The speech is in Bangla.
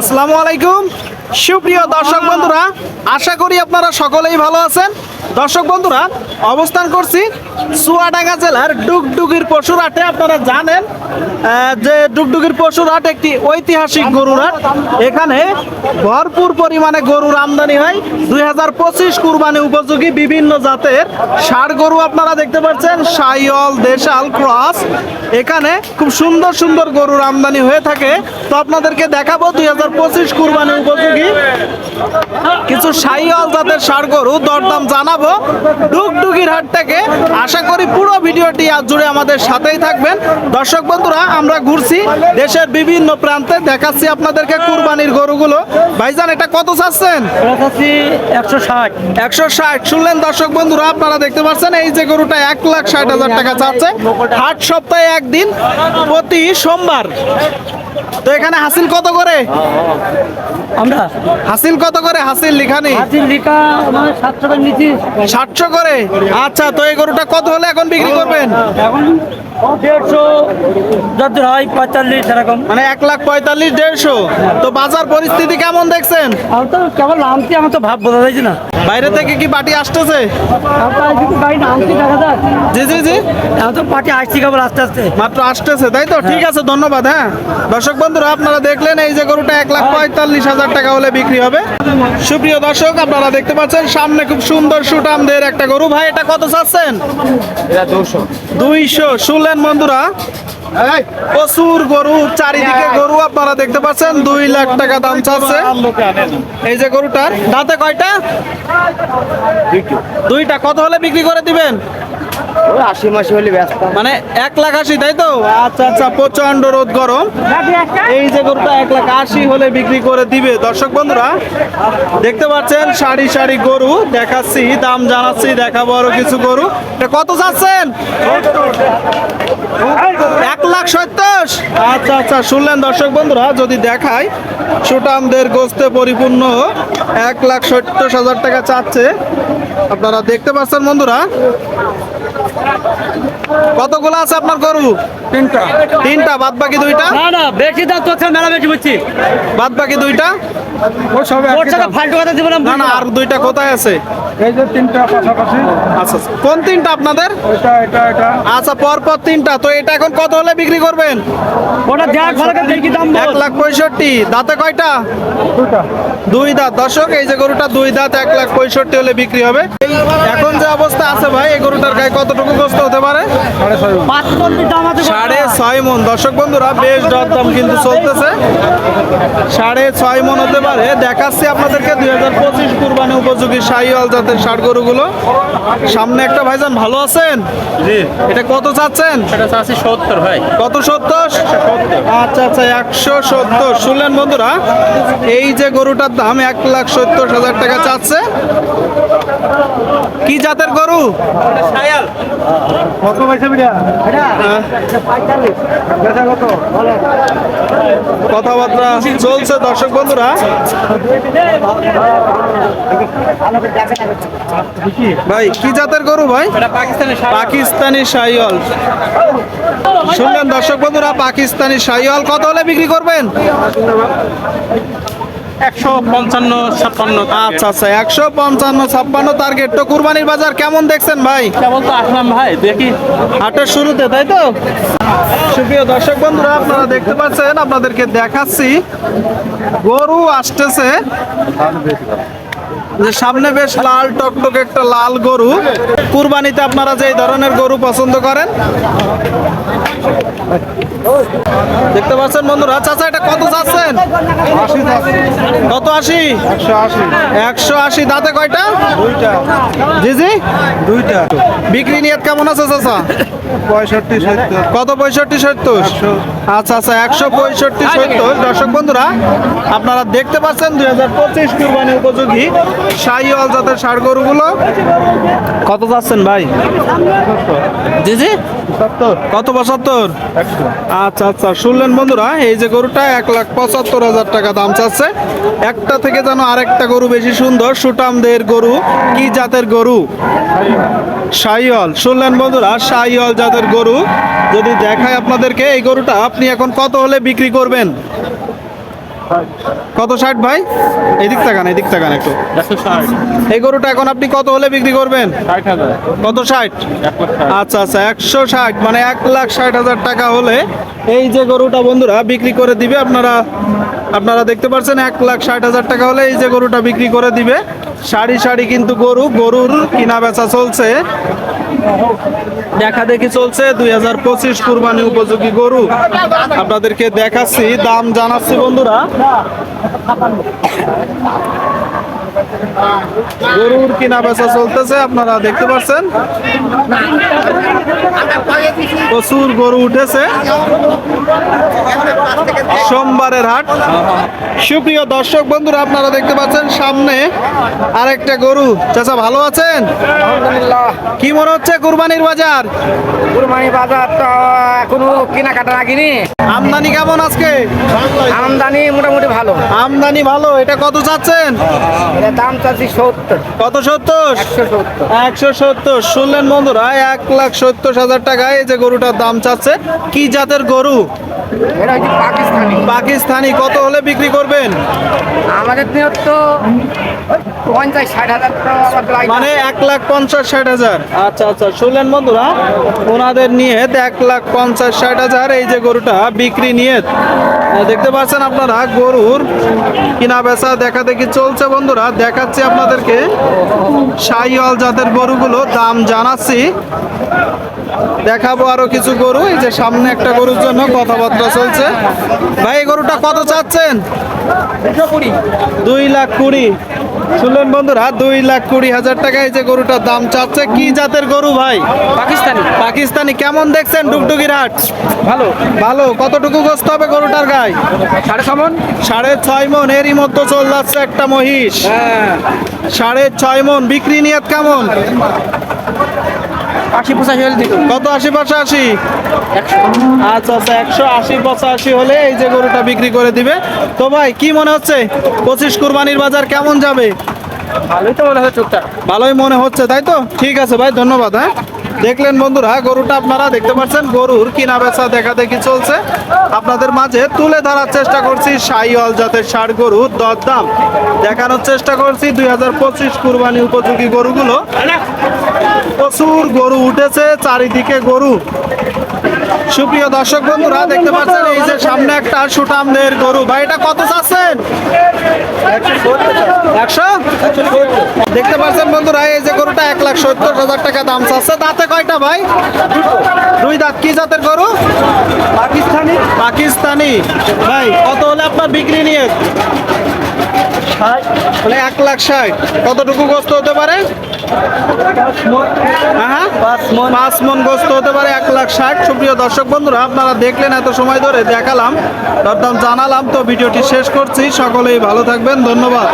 আসসালামু আলাইকুম। সুপ্রিয় দর্শক বন্ধুরা, আশা করি আপনারা সকলেই ভালো আছেন। দর্শক বন্ধুরা, অবস্থান করছি চুয়াডাঙ্গা জেলার ডুগডুগির পশুর হাটে। আপনারা জানেন যে ডুগডুগির পশুর হাট একটি ঐতিহাসিক গরুর হাট এখানে ভরপুর পরিমাণে গরুর আমদানি হয়। দুই হাজার পঁচিশ কুরবানি উপযোগী বিভিন্ন জাতের ষাড় গরু আপনারা দেখতে পাচ্ছেন। সাইয়ল দেশাল, ক্রস। এখানে খুব সুন্দর সুন্দর গরুর আমদানি হয়ে থাকে। তো আপনাদেরকে দেখাবো, দুই হাজার পঁচিশ কুরবানি উপযোগী কিছু সাইয়ল জাতের ষাড় গরু। দরদাম জানাব। ডুগডুগির হাটটাকে আশা করি পুরো ভিডিওটি আজ জুড়ে আমাদের সাথেই থাকবেন। দর্শক বন্ধুরা আমরা ঘুরছি দেশের বিভিন্ন প্রান্তে। দেখাচ্ছি আপনাদেরকে কুরবানির গরুগুলো। ভাইজান এটা কত চাচ্ছেন? একশো ষাট। একশো ষাট। শুনলেন দর্শক বন্ধুরা আপনারা দেখতে পাচ্ছেন এই যে গরুটা এক লাখ ষাট হাজার টাকা চাচ্ছে। আট সপ্তাহে একদিন প্রতি সোমবার। তো এখানে হাসিল কত করে? আমরা? হাসিল কত করে? হাসিল লিখানি? হাতির লিখা মানে সাতশো টাকা নিচ্ছি। ষাটশো করে? আচ্ছা তো এই গরুটা কত হলে এখন বিক্রি করবেন? এখন দেড়শো হয় পঁয়তাল্লিশ এরকম। মানে এক লাখ পঁয়তাল্লিশ দেড়শো। তো বাজার পরিস্থিতি কেমন দেখছেন? আমি তো কেবল নামছি আমার তো ভাব বোঝা যাচ্ছে না। বাইরে থেকে কি পার্টি আসতেছে? জি জি জি। তো পার্টি আসছি কেবল আস্তে আস্তে মাত্র আসতেছে তাই তো? ঠিক আছে ধন্যবাদ হ্যাঁ। দর্শক বন্ধুরা আপনারা দেখলেন এই যে গরুটা এক লাখ পঁয়তাল্লিশ হাজার টাকা হলে বিক্রি হবে। সুপ্রিয় দর্শক আপনারা দেখতে পাচ্ছেন সামনে খুব সুন্দর সুটামদের একটা গরু। ভাই এটা কত চাচ্ছেন? দুইশো। শুনলেন বন্ধুরা প্রচুর গরু চারিদিকে গরু আপনারা দেখতে পাচ্ছেন দুই লাখ টাকা দাম চাচ্ছে। এই যে গরুটার দাঁতে কয়টা? দুইটা। কত হলে বিক্রি করে দিবেন? আশি মাসি হলে ব্যস্ত। মানে এক লাখ আশি, তাই তো? আচ্ছা আচ্ছা প্রচণ্ড রোদ গরম। এই যে গরুটা এক লাখ আশি হলে বিক্রি করে দিবে। দর্শক বন্ধুরা, দেখতে পাচ্ছেন, সারি সারি গরু দেখাচ্ছি, দাম জানাচ্ছি, দেখাবো আরও কিছু গরু। এটা কত যাচ্ছেন এক লাখ সত্তর। আচ্ছা আচ্ছা শুনলেন দর্শক বন্ধুরা, যদি দেখায় সুটামদের গোস্তে পরিপূর্ণ এক লাখ সত্তর হাজার টাকা চাচ্ছে। আপনারা দেখতে পাচ্ছেন বন্ধুরা কতগুলো আছে আপনার গরু? তিনটা। তিনটা বাদ বাকি দুইটা? না না বেশি দাম তো মেলা বেশি বুঝছি। বাদ বাকি দুইটা? ও সাথে ফালতু কথা দিব না? আর দুইটা কোথায় আছে? এই যে তিনটা পাশাপাশি। আচ্ছা আচ্ছা। কোন তিনটা আপনাদের? এটা এটা এটা। আচ্ছা পর পর তিনটা। তো এটা এখন কত হলে বিক্রি করবেন? ওটা দেখ ভালো করে দেখি দাম এক লাখ পঁয়ষট্টি। দাঁতে কয়টা? দুটা দুই দাঁত। দর্শক এই যে গরুটা দুই দাঁত এক লাখ পঁয়ষট্টি হলে বিক্রি হবে। এখন যে অবস্থা আছে ভাই এই গরুটার গায়ে কতটুকু গোস্ত হতে পারে? সাড়ে ছয় সাড়ে মন। দর্শক বন্ধুরা বেশ দরদাম কিন্তু চলতেছে। সাড়ে ছয় মন হতে পারে। দেখাচ্ছি আপনাদেরকে দুই হাজার পঁচিশ কুরবানি উপযোগী শাহিওয়াল জাতের ষাট গরুগুলো। সামনে একটা ভাইজান ভালো আছেন? জি। এটা কত চাচ্ছেন? সত্তর ভাই। কত সত্তর? আচ্ছা আচ্ছা একশো সত্তর। শুনলেন বন্ধুরা এই যে গরুটার দাম এক লাখ সত্তর হাজার টাকা চাচ্ছে। কি জাতের গরু? কত পয়সা কত? কথাবার্তা চলছে দর্শক বন্ধুরা। ভাই কি জাতের গরু ভাই? পাকিস্তানি শাহিওয়াল। শুনলেন দর্শক বন্ধুরা পাকিস্তানি শাহিওয়াল। কত হলে বিক্রি করবেন? একশো পঞ্চান্ন ছাপ্পান্ন আচ্ছা আচ্ছা একশো পঞ্চান্ন ছাপ্পান্ন টার্গেট তো কুরবানির বাজার কেমন দেখছেন ভাই? কেমন তো আসলাম ভাই দেখি। হাটের শুরুতে তাই তো? সুপ্রিয় দর্শক বন্ধুরা আপনারা দেখতে পাচ্ছেন আপনাদেরকে দেখাচ্ছি। গরু আসতেছে। যে সামনে বেশ লাল টকটকে একটা লাল গরু। কুরবানিতে আপনারা যে ধরনের গরু পছন্দ করেন। দেখতে পাচ্ছেন বন্ধুরা চাচা এটা কত চাচ্ছেন কত আশি? একশো আশি। একশো আশি। দাঁতে কয়টা? দুইটা। জি জি। দুইটা। বিক্রি নিয়ে কেমন আছে চাচা? পঁয়ষট্টি সত্তর। কত পঁয়ষট্টি সত্তর? আচ্ছা আচ্ছা একশো পঁয়ষট্টি সত্তর। দর্শক বন্ধুরা আপনারা দেখতে পাচ্ছেন দুই হাজার পঁচিশ কুরবানি উপযোগী জাতের ষাড় গরুগুলো। কত যাচ্ছেন ভাই? জি জি। কত পঁচাত্তর আচ্ছা আচ্ছা শুনলেন বন্ধুরা এই যে গরুটা এক লাখ পঁচাত্তর হাজার টাকা দাম চাচ্ছে। একটা থেকে যেন আরেকটা গরু বেশি সুন্দর সুটামদের গরু কি জাতের গরু? শাহিওয়াল। শুনলেন বন্ধুরা, শাহিওয়াল জাতের গরু। যদি দেখায় আপনাদেরকে, এই গরুটা আপনি এখন কত হলে বিক্রি করবেন? কত ষাট ভাই? এদিক তাকান এদিক তাকান একটু। এই গরুটা এখন আপনি কত হলে বিক্রি করবেন? কত ষাট? ষাট। আচ্ছা আচ্ছা একশো ষাট মানে এক লাখ ষাট হাজার টাকা হলে এই যে গরুটা বন্ধুরা বিক্রি করে দিবে আপনারা আপনারা দেখতে পাচ্ছেন এক লাখ ষাট হাজার টাকা হলে এই যে গরুটা বিক্রি করে দিবে। সারি সারি কিন্তু গরু গরুর কিনা বেচা চলছে। দেখা দেখি চলছে, দুই হাজার পঁচিশ কুরবানি উপযোগী গরু। আপনাদেরকে দেখাচ্ছি, দাম জানাচ্ছি বন্ধুরা। গরুর কিনা বেচা চলতেছে, আপনারা দেখতে পাচ্ছেন। প্রচুর গরু উঠেছে। সোমবারের হাট। সুপ্রিয় দর্শক বন্ধুরা আপনারা দেখতে পাচ্ছেন সামনে আরেকটা গরু। চাচা ভালো আছেন? কি মনে হচ্ছে কুরবানির বাজার? কুরবানি বাজার তো এখনও কেনাকাটা রাখিনি আমদানি কেমন আজকে? আমদানি মোটামুটি ভালো। আমদানি ভালো এটা কত চাচ্ছেন? দাম চাচ্ছি সত্তর। কত সত্তর। একশো সত্তর। শুনলেন বন্ধুরা এক লাখ সত্তর হাজার টাকায় এই যে গরুটার দাম চাচ্ছে। কি জাতের গরু? এটা হচ্ছে পাকিস্তানি। পাকিস্তানি কত হলে বিক্রি করবেন? আমাদের নিয়ে তো পঞ্চাশ ষাট হাজার। মানে এক লাখ পঞ্চাশ ষাট হাজার। আচ্ছা আচ্ছা শুনলেন বন্ধুরা ওনাদের নিয়ে এক লাখ পঞ্চাশ ষাট হাজার এই যে গরুটা বিক্রি নিয়ে দেখতে পাচ্ছেন আপনারা গরুর কিনা বেচা দেখা দেখি চলছে বন্ধুরা? দেখাচ্ছি আপনাদেরকে। শাহিওয়াল জাতের গরুগুলো দাম জানাচ্ছি। দেখাবো আরও কিছু গরু এই যে সামনে একটা গরুর জন্য কথাবার্তা চলছে। ভাই এই গরুটা কত চাচ্ছেন? দুই লাখ কুড়ি। শুনলেন বন্ধুরা দুই লাখ কুড়ি হাজার টাকা এই যে গরুটার দাম চাচ্ছে। কি জাতের গরু ভাই? পাকিস্তানি। পাকিস্তানি। কেমন দেখছেন ডুগডুগির হাট? ভালো। ভালো। কতটুকু গোস্ত হবে গরুটার গায়ে? সাড়ে ছমন সাড়ে ছয় মন। এরই মধ্যে চল যাচ্ছে একটা মহিষ। হ্যাঁ। সাড়ে ছয় মন। বিক্রি নিয়ত কেমন? আশি পঁচাশি হলে দিত কত? আশি পঁচাশি। আচ্ছা আচ্ছা একশো আশি পঁচাশি হলে এই যে গরুটা বিক্রি করে দিবে। তো ভাই কি মনে হচ্ছে? পঁচিশ কুরবানির বাজার কেমন যাবে? ভালোই তো মনে হচ্ছে ভালোই মনে হচ্ছে তাই তো? ঠিক আছে ভাই ধন্যবাদ হ্যাঁ? দেখলেন বন্ধুরা, গরুটা আপনারা দেখতে পাচ্ছেন, গরুর কিনা বেচা দেখা দেখি চলছে। আপনাদের মাঝে তুলে ধরার চেষ্টা করছি সাইওয়াল জাতের ষাট গরু, দরদাম। দেখানোর চেষ্টা করছি দুই হাজার পঁচিশ কুরবানি উপযোগী গরুগুলো। প্রচুর গরু উঠেছে, চারিদিকে গরু। সুপ্রিয় দর্শক বন্ধুরা, দেখতে পাচ্ছেন এই যে সামনে একটা সুটামদের গরু। ভাই, এটা কত চাচ্ছেন? একশো? দেখতে পাচ্ছেন বন্ধুরা, এই যে গরুটা এক লাখ সত্তর হাজার টাকা দাম চাচ্ছে। দাঁতে কয়টা ভাই? দুই দাঁত। কি জাতের গরু? পাকিস্তানি। পাকিস্তানি। ভাই কত হলে আপনার বিক্রি নিয়ে? মানে এক লাখ ষাট। কতটুকু গোস্ত হতে পারে? হ্যাঁ পাঁচ মন গোস্ত হতে পারে এক লাখ ষাট। সুপ্রিয় দর্শক বন্ধুরা আপনারা দেখলেন এত সময় ধরে দেখালাম দরদাম জানালাম। তো ভিডিওটি শেষ করছি। সকলেই ভালো থাকবেন। ধন্যবাদ।